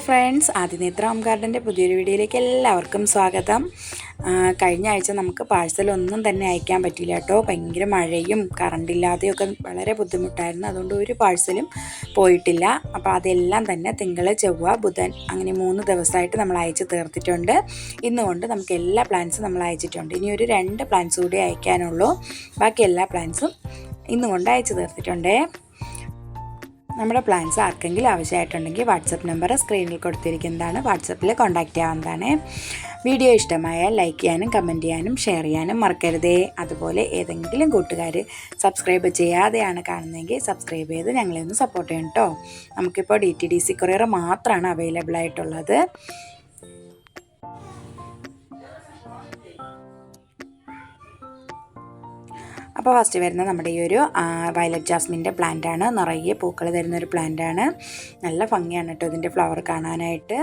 Hi friends ആദിനേത്ര home ഗാർഡന്റെ പുതിയൊരു വീഡിയോയിലേക്ക് എല്ലാവർക്കും സ്വാഗതം. കഴിഞ്ഞ ആഴ്ച നമുക്ക് പാഴ്സലൊന്നും തന്നെ അയക്കാൻ പറ്റിയില്ല കേട്ടോ. ഭയങ്കര മഴയും കറണ്ടില്ലാതെയും ഒക്കെ വളരെ ബുദ്ധിമുട്ടായിരുന്നു. അതുകൊണ്ട് ഒരു പാഴ്സലും പോയിട്ടില്ല. അപ്പോൾ അതെല്ലാം തന്നെ തിങ്കൾ ചൊവ്വ ബുധൻ അങ്ങനെ മൂന്ന് ദിവസമായിട്ട് നമ്മൾ അയച്ച് തീർത്തിട്ടുണ്ട്. ഇന്നുകൊണ്ട് നമുക്ക് എല്ലാ പ്ലാൻസും നമ്മൾ അയച്ചിട്ടുണ്ട്. ഇനി ഒരു രണ്ട് പ്ലാൻസ് കൂടി അയക്കാനുള്ളൂ. ബാക്കി എല്ലാ പ്ലാൻസും ഇന്നുകൊണ്ട് അയച്ചു തീർത്തിട്ടുണ്ടേ. നമ്മുടെ പ്ലാൻസ് ആർക്കെങ്കിലും ആവശ്യമായിട്ടുണ്ടെങ്കിൽ വാട്സപ്പ് നമ്പർ സ്ക്രീനിൽ കൊടുത്തിരിക്കുന്നതാണ്. വാട്സപ്പിൽ കോൺടാക്റ്റ് ചെയ്യാവുന്നതാണ് വീഡിയോ ഇഷ്ടമായ ലൈക്ക് ചെയ്യാനും കമന്റ് ചെയ്യാനും ഷെയർ ചെയ്യാനും മറക്കരുതേ. അതുപോലെ ഏതെങ്കിലും കൂട്ടുകാർ സബ്സ്ക്രൈബ് ചെയ്യാതെയാണ് കാണുന്നതെങ്കിൽ സബ്സ്ക്രൈബ് ചെയ്ത് ഞങ്ങളെ ഒന്ന് സപ്പോർട്ട് ചെയ്യണം കേട്ടോ നമുക്കിപ്പോൾ D T D C courier മാത്രമാണ് അവൈലബിൾ ആയിട്ടുള്ളത്. അപ്പോൾ ഫസ്റ്റ് വരുന്ന നമ്മുടെ ഈ ഒരു വയലറ്റ് ജാസ്മിന്റെ പ്ലാന്റാണ് നിറയെ പൂക്കൾ തരുന്നൊരു പ്ലാന്റാണ് നല്ല ഭംഗിയാണ് കേട്ടോ ഇതിന്റെ ഫ്ലവർ കാണാനായിട്ട്.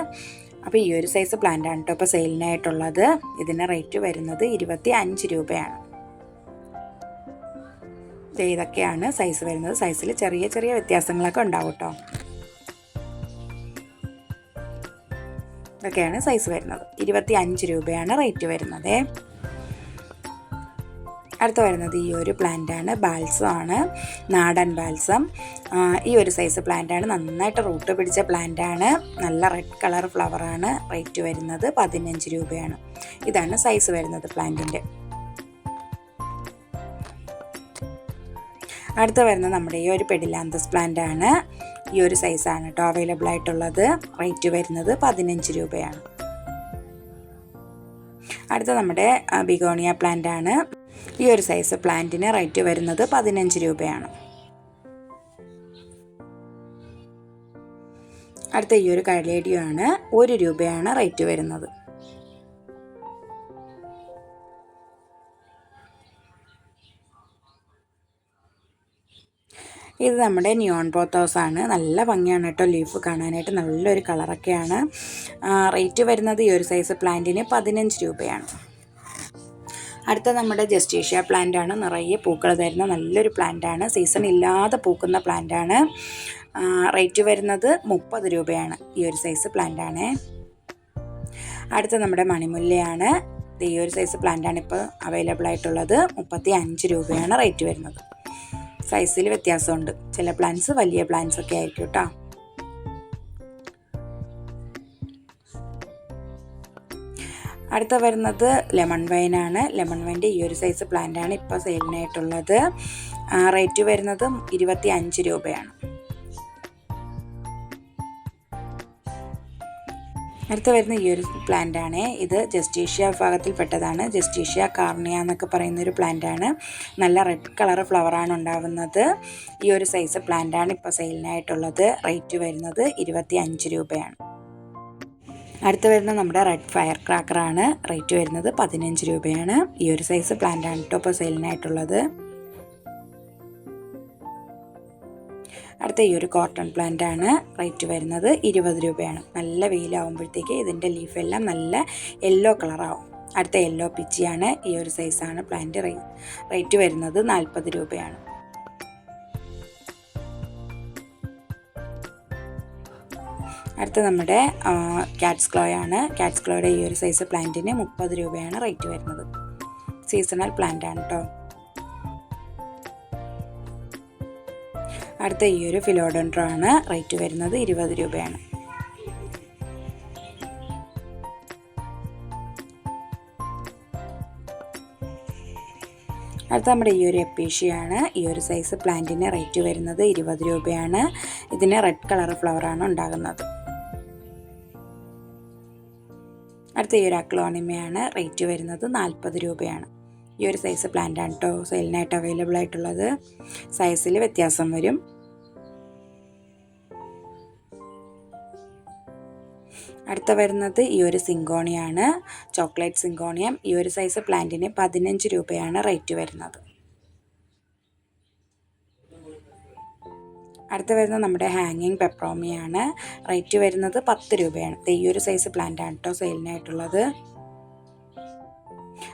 അപ്പോൾ ഈ ഒരു സൈസ് പ്ലാന്റാണ് കേട്ടോ ഇപ്പോൾ സെയിലിനായിട്ടുള്ളത് ഇതിന്റെ റേറ്റ് വരുന്നത് ഇരുപത്തി അഞ്ച് രൂപയാണ് ഇതൊക്കെയാണ് സൈസ് വരുന്നത്. സൈസിൽ ചെറിയ ചെറിയ വ്യത്യാസങ്ങളൊക്കെ ഉണ്ടാവും കേട്ടോ ഇതൊക്കെയാണ് സൈസ് വരുന്നത്. ഇരുപത്തി അഞ്ച് രൂപയാണ് റേറ്റ് വരുന്നത്. അടുത്ത വരുന്നത് ഈ ഒരു പ്ലാന്റാണ് ആണ്. നാടൻ ബാൽസം ഈ ഒരു സൈസ് പ്ലാന്റാണ് നന്നായിട്ട് റൂട്ട് പിടിച്ച പ്ലാന്റാണ് നല്ല റെഡ് കളർ ഫ്ലവറാണ് റേറ്റ് വരുന്നത് പതിനഞ്ച് രൂപയാണ്. ഇതാണ് സൈസ് വരുന്നത് പ്ലാന്റിന്റെ അടുത്ത വരുന്നത് നമ്മുടെ ഈ ഒരു പെഡിലാന്തസ് പ്ലാന്റ് ആണ്. ഈ ഒരു സൈസാണ് കേട്ടോ അവൈലബിൾ ആയിട്ടുള്ളത്. റേറ്റ് വരുന്നത് പതിനഞ്ച് രൂപയാണ്. അടുത്ത നമ്മുടെ ബിഗോണിയ പ്ലാന്റ് ആണ്. ഈ ഒരു സൈസ് പ്ലാന്റിന് റേറ്റ് വരുന്നത് പതിനഞ്ച് രൂപയാണ്. അടുത്ത ഈ ഒരു കടലേഡിയോ ആണ് ഒരു രൂപയാണ് റേറ്റ് വരുന്നത്. ഇത് നമ്മുടെ നിയോൺ പോത്തോസ് ആണ്. നല്ല ഭംഗിയാണ് കേട്ടോ ലീഫ് കാണാനായിട്ട്. നല്ലൊരു കളറൊക്കെയാണ് റേറ്റ് വരുന്നത് ഈ ഒരു സൈസ് പ്ലാന്റിന് പതിനഞ്ച് രൂപയാണ്. അടുത്ത നമ്മുടെ ജസ്റ്റേഷ്യ പ്ലാന്റ് ആണ് നിറയെ പൂക്കൾ തരുന്ന നല്ലൊരു പ്ലാന്റ് ആണ് സീസൺ ഇല്ലാതെ പൂക്കുന്ന പ്ലാന്റ് ആണ് റേറ്റ് വരുന്നത് മുപ്പത് രൂപയാണ്. ഈ ഒരു സൈസ് പ്ലാന്റ് ആണ് അടുത്ത നമ്മുടെ മണിമുല്ലയാണ്. ഈ ഒരു സൈസ് പ്ലാന്റ് ആണ് ഇപ്പോൾ അവൈലബിൾ ആയിട്ടുള്ളത്. മുപ്പത്തി അഞ്ച് രൂപയാണ് റേറ്റ് വരുന്നത്. സൈസിൽ വ്യത്യാസമുണ്ട്. ചില പ്ലാന്റ്സ് വലിയ പ്ലാന്റ്സ് ഒക്കെ ആയിരിക്കും കേട്ടോ. അടുത്ത വരുന്നത് ലെമൺ വൈനാണ് ലെമൺ വൈന്റെ ഈ ഒരു സൈസ് പ്ലാന്റാണ് ഇപ്പോൾ സെയിലിനായിട്ടുള്ളത് റേറ്റ് വരുന്നത് ഇരുപത്തി അഞ്ച് രൂപയാണ്. അടുത്ത് വരുന്ന ഈ ഒരു പ്ലാന്റാണ് ഇത് ജസ്റ്റീഷ്യ വിഭാഗത്തിൽപ്പെട്ടതാണ്. ജസ്റ്റീഷ്യ കാർണിയ എന്നൊക്കെ പറയുന്ന ഒരു പ്ലാന്റ് ആണ്. നല്ല റെഡ് കളർ ഫ്ലവറാണ് ഉണ്ടാവുന്നത്. ഈ ഒരു സൈസ് പ്ലാന്റാണ് ഇപ്പോൾ സെയിലിനായിട്ടുള്ളത് റേറ്റ് വരുന്നത് ഇരുപത്തി അഞ്ച് രൂപയാണ്. അടുത്ത വരുന്ന നമ്മുടെ റെഡ് ഫയർ ക്രാക്കറാണ് റേറ്റ് വരുന്നത് പതിനഞ്ച് രൂപയാണ്. ഈ ഒരു സൈസ് പ്ലാന്റ് ആണ് ഇപ്പോൾ സെയിലിനായിട്ടുള്ളത് അടുത്ത ഈ ഒരു കോട്ടൺ പ്ലാന്റ് ആണ്. റേറ്റ് വരുന്നത് ഇരുപത് രൂപയാണ്. നല്ല വെയിലാവുമ്പോഴത്തേക്ക് ഇതിന്റെ ലീഫെല്ലാം നല്ല യെല്ലോ കളറാവും അടുത്ത യെല്ലോ പിച്ചിയാണ് ഈ ഒരു സൈസാണ് പ്ലാന്റ് റേറ്റ് വരുന്നത് നാൽപ്പത് രൂപയാണ്. അടുത്ത നമ്മുടെ ക്യാറ്റ്സ് ക്ലോ ആണ്. ക്യാറ്റ്സ് ക്ലോയുടെ ഈ ഒരു സൈസ് പ്ലാന്റിന് മുപ്പത് രൂപയാണ് റേറ്റ് വരുന്നത്. സീസണൽ പ്ലാന്റ് ആണ് കേട്ടോ അടുത്ത ഈ ഒരു ഫിലോഡൻഡ്രോ ആണ് റേറ്റ് വരുന്നത് ഇരുപത് രൂപയാണ്. അടുത്ത നമ്മുടെ ഈ ഒരു എപ്പീഷ്യയാണ് ഈ ഒരു സൈസ് പ്ലാന്റിന് റേറ്റ് വരുന്നത് ഇരുപത് രൂപയാണ്. ഇതിന് റെഡ് കളർ ഫ്ലവറാണ് ഉണ്ടാകുന്നത്. അടുത്ത ഈ ഒരു അക്ലോണിമയാണ് റേറ്റ് വരുന്നത് നാൽപ്പത് രൂപയാണ്. ഈ ഒരു സൈസ് പ്ലാന്റാണ് കേട്ടോ സെയിലിനായിട്ട് അവൈലബിൾ ആയിട്ടുള്ളത്. സൈസിൽ വ്യത്യാസം വരും. അടുത്ത വരുന്നത് ഈ ഒരു സിങ്കോണിയാണ്. Chocolate syngonium. ഈ ഒരു സൈസ് പ്ലാന്റിന് പതിനഞ്ച് രൂപയാണ് റേറ്റ് വരുന്നത്. അടുത്ത വരുന്നത് നമ്മുടെ ഹാങ്ങിങ് പെപ്രോമിയാണ് റേറ്റ് വരുന്നത് പത്ത് രൂപയാണ്. ഈ ഒരു സൈസ് പ്ലാന്റ് ആണ് കേട്ടോ സെയിലിനായിട്ടുള്ളത്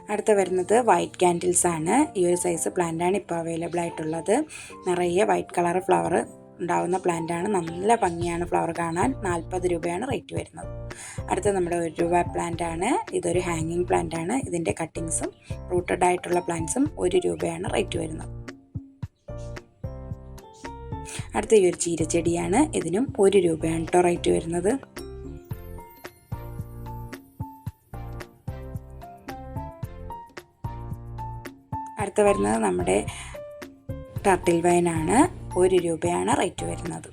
അടുത്ത വരുന്നത് വൈറ്റ് ക്യാൻഡിൽസ് ആണ്. ഈ ഒരു സൈസ് പ്ലാന്റ് ആണ് ഇപ്പോൾ അവൈലബിൾ ആയിട്ടുള്ളത്. നിറയെ വൈറ്റ് കളർ ഫ്ലവർ ഉണ്ടാവുന്ന ആണ്. നല്ല ഭംഗിയാണ് ഫ്ലവർ കാണാൻ. നാൽപ്പത് രൂപയാണ് റേറ്റ് വരുന്നത്. അടുത്ത നമ്മുടെ ഒരു രൂപ പ്ലാന്റ് ആണ്. ഇതൊരു ഹാങ്ങിങ് പ്ലാന്റ് ആണ്. ഇതിന്റെ കട്ടിങ്സും റൂട്ടഡ് ആയിട്ടുള്ള പ്ലാന്റ്സും ഒരു രൂപയാണ് റേറ്റ് വരുന്നത്. അടുത്ത ഈ ഒരു ചീരച്ചെടിയാണ്. ഇതിനും ഒരു രൂപയാണ് കേട്ടോ റേറ്റ് വരുന്നത്. അടുത്ത വരുന്നത് നമ്മുടെ ടർട്ടിൽ വൈനാണ് ഒരു രൂപയാണ് റേറ്റ് വരുന്നത്.